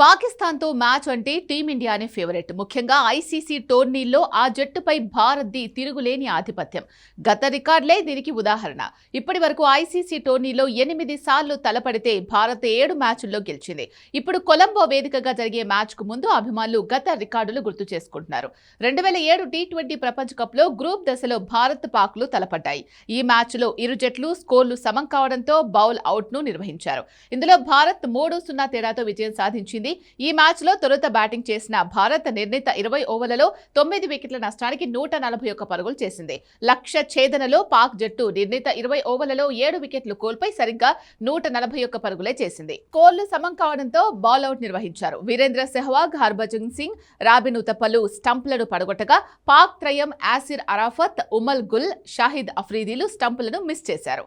పాకిస్తాన్తో మ్యాచ్ అంటే టీమిండియానే ఫేవరెట్. ముఖ్యంగా ఐసీసీ టోర్నీల్లో ఆ జట్టుపై భారత్ది తిరుగులేని ఆధిపత్యం. గత రికార్డులే దీనికి ఉదాహరణ. ఇప్పటి వరకు ఐసీసీ టోర్నీలో ఎనిమిది సార్లు తలపడితే భారత్ ఏడు మ్యాచ్ల్లో గెలిచింది. ఇప్పుడు కొలంబో వేదికగా జరిగే మ్యాచ్కు ముందు అభిమానులు గత రికార్డులు గుర్తు చేసుకుంటున్నారు. రెండు వేల ఏడు టీ ట్వంటీ ప్రపంచ కప్లో గ్రూప్ దశలో భారత్ పాక్లు తలపడ్డాయి. ఈ మ్యాచ్లో ఇరు జట్లు స్కోర్లు సమం కావడంతో బౌల్ అవుట్ను నిర్వహించారు. ఇందులో భారత్ మూడు సున్నా తేడాతో విజయం సాధించింది ఈ మ్యాచ్లో తొలుత బ్యాటింగ్ చేసిన భారత్ నిర్ణీత ఇరవై ఓవర్లలో తొమ్మిది వికెట్ల నష్టానికి నూట నలభై ఒక్క పరుగులు చేసింది. లక్ష ఛేదనలో పాక్ జట్టు నిర్ణీత ఇరవై ఓవర్లలో ఏడు వికెట్లు కోల్పోయి సరిగ్గా నూట నలభై ఒక్క పరుగులే చేసింది. కోళ్ళు సమం కావడంతో బాల్అవుట్ నిర్వహించారు. వీరేంద్ర సెహ్వాగ్ హర్భజన్ సింగ్ రాబిన్ ఉతపలు స్టంప్లను పడగొట్టగా పాక్ త్రయం యాసిర్ అరాఫత్ ఉమల్ గుల్ షాహిద్ అఫ్రీదీలు స్టంపులను మిస్ చేశారు.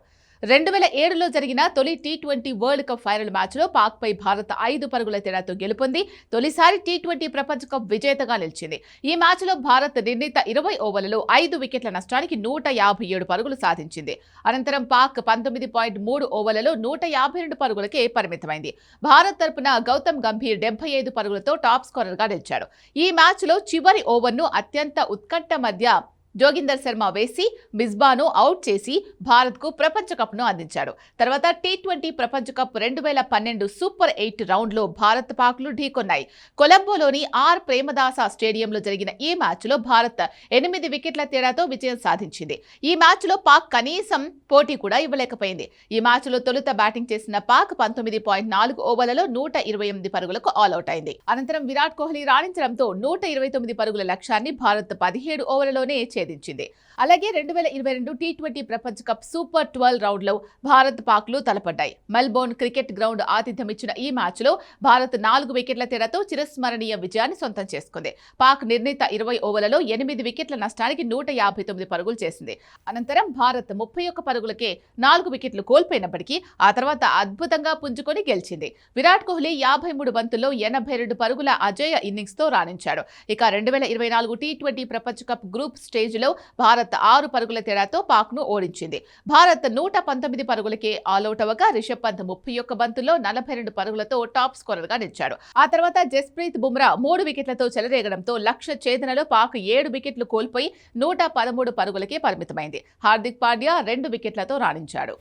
రెండు వేల ఏడులో జరిగిన తొలి T twenty world cup final మ్యాచ్లో పాక్పై భారత్ ఐదు పరుగుల తేడాతో గెలుపొంది. తొలిసారి టీ ట్వంటీ ప్రపంచ కప్ విజేతగా నిలిచింది. ఈ మ్యాచ్లో భారత్ నిర్ణీత ఇరవై ఓవర్లలో ఐదు వికెట్ల నష్టానికి నూట యాభై ఏడు పరుగులు సాధించింది. అనంతరం పాక్ పంతొమ్మిది పాయింట్ మూడు ఓవర్లలో నూట యాభై రెండు పరుగులకే పరిమితమైంది. భారత్ తరపున గౌతమ్ గంభీర్ డెబ్బై ఐదు పరుగులతో టాప్ స్కోరర్గా నిలిచాడు. ఈ మ్యాచ్లో చివరి ఓవర్ను అత్యంత ఉత్కంఠ మధ్య జోగిందర్ శర్మ వేసి మిస్బాను అవుట్ చేసి భారత్కు ప్రపంచ కప్ను అందించాడు. తర్వాత టీ ట్వంటీ ప్రపంచ కప్ రెండు వేల పన్నెండు సూపర్ ఎయిట్ రౌండ్లో భారత్ పాకులు ఢీకొన్నాయి. కొలంబోలోని ఆర్ ప్రేమదాస స్టేడియంలో జరిగిన ఈ మ్యాచ్లో భారత్ ఎనిమిది వికెట్ల తేడాతో విజయం సాధించింది. ఈ మ్యాచ్లో పాక్ కనీసం పోటీ కూడా ఇవ్వలేకపోయింది. ఈ మ్యాచ్లో తొలుత బ్యాటింగ్ చేసిన పాక్ పంతొమ్మిది పాయింట్ నాలుగు ఓవర్లలో నూట ఇరవై ఎనిమిది పరుగులకు ఆల్అౌట్ అయింది. అనంతరం విరాట్ కోహ్లీ రాణించడంతో నూట ఇరవై తొమ్మిది పరుగుల లక్ష్యాన్ని భారత్ పదిహేడు ఓవర్లలోనే నిషేధించింది. అలాగే రెండు వేల ఇరవై రెండు టీ ట్వంటీ ప్రపంచ కప్ సూపర్ ట్వెల్వ్ రౌండ్లో భారత్ పాక్లు తలపడ్డాయి. మెల్బోర్న్ క్రికెట్ గ్రౌండ్ ఆతిథ్యం ఇచ్చిన ఈ మ్యాచ్లో భారత్ నాలుగు వికెట్ల తేడాతో చిరస్మరణీయ విజయాన్ని సొంతం చేసుకుంది. పాక్ నిర్ణీత ఇరవై ఓవర్లలో ఎనిమిది వికెట్ల నష్టానికి నూట యాభై తొమ్మిది పరుగులు చేసింది. అనంతరం భారత్ ముప్పై ఒక్క పరుగులకే నాలుగు వికెట్లు కోల్పోయినప్పటికీ ఆ తర్వాత అద్భుతంగా పుంజుకొని గెలిచింది. విరాట్ కోహ్లీ యాభై మూడు బంతుల్లో ఎనభై రెండు పరుగుల అజేయ ఇన్నింగ్స్తో రాణించాడు. ఇక రెండు వేల ఇరవై నాలుగు టీ ట్వంటీ ప్రపంచ cup group stage stage Bharat ఆరు పరుగుల తేడాతో పాక్ను ఓడించింది. భారత్ నూట పంతొమ్మిది పరుగులకే ఆల్అౌట్ అవ్వగా రిషబ్ పంత్ ముప్పై ఒక్క బంతుల్లో నలభై రెండు పరుగులతో టాప్ స్కోరర్గా నిలిచాడు. ఆ తర్వాత జస్ప్రీత్ బుమ్రా మూడు వికెట్లతో చెలరేగడంతో లక్ష ఛేదనలో పాక్ ఏడు వికెట్లు కోల్పోయి నూట పదమూడు పరుగులకే పరిమితమైంది. హార్దిక్ పాండ్యా రెండు వికెట్లతో రాణించాడు.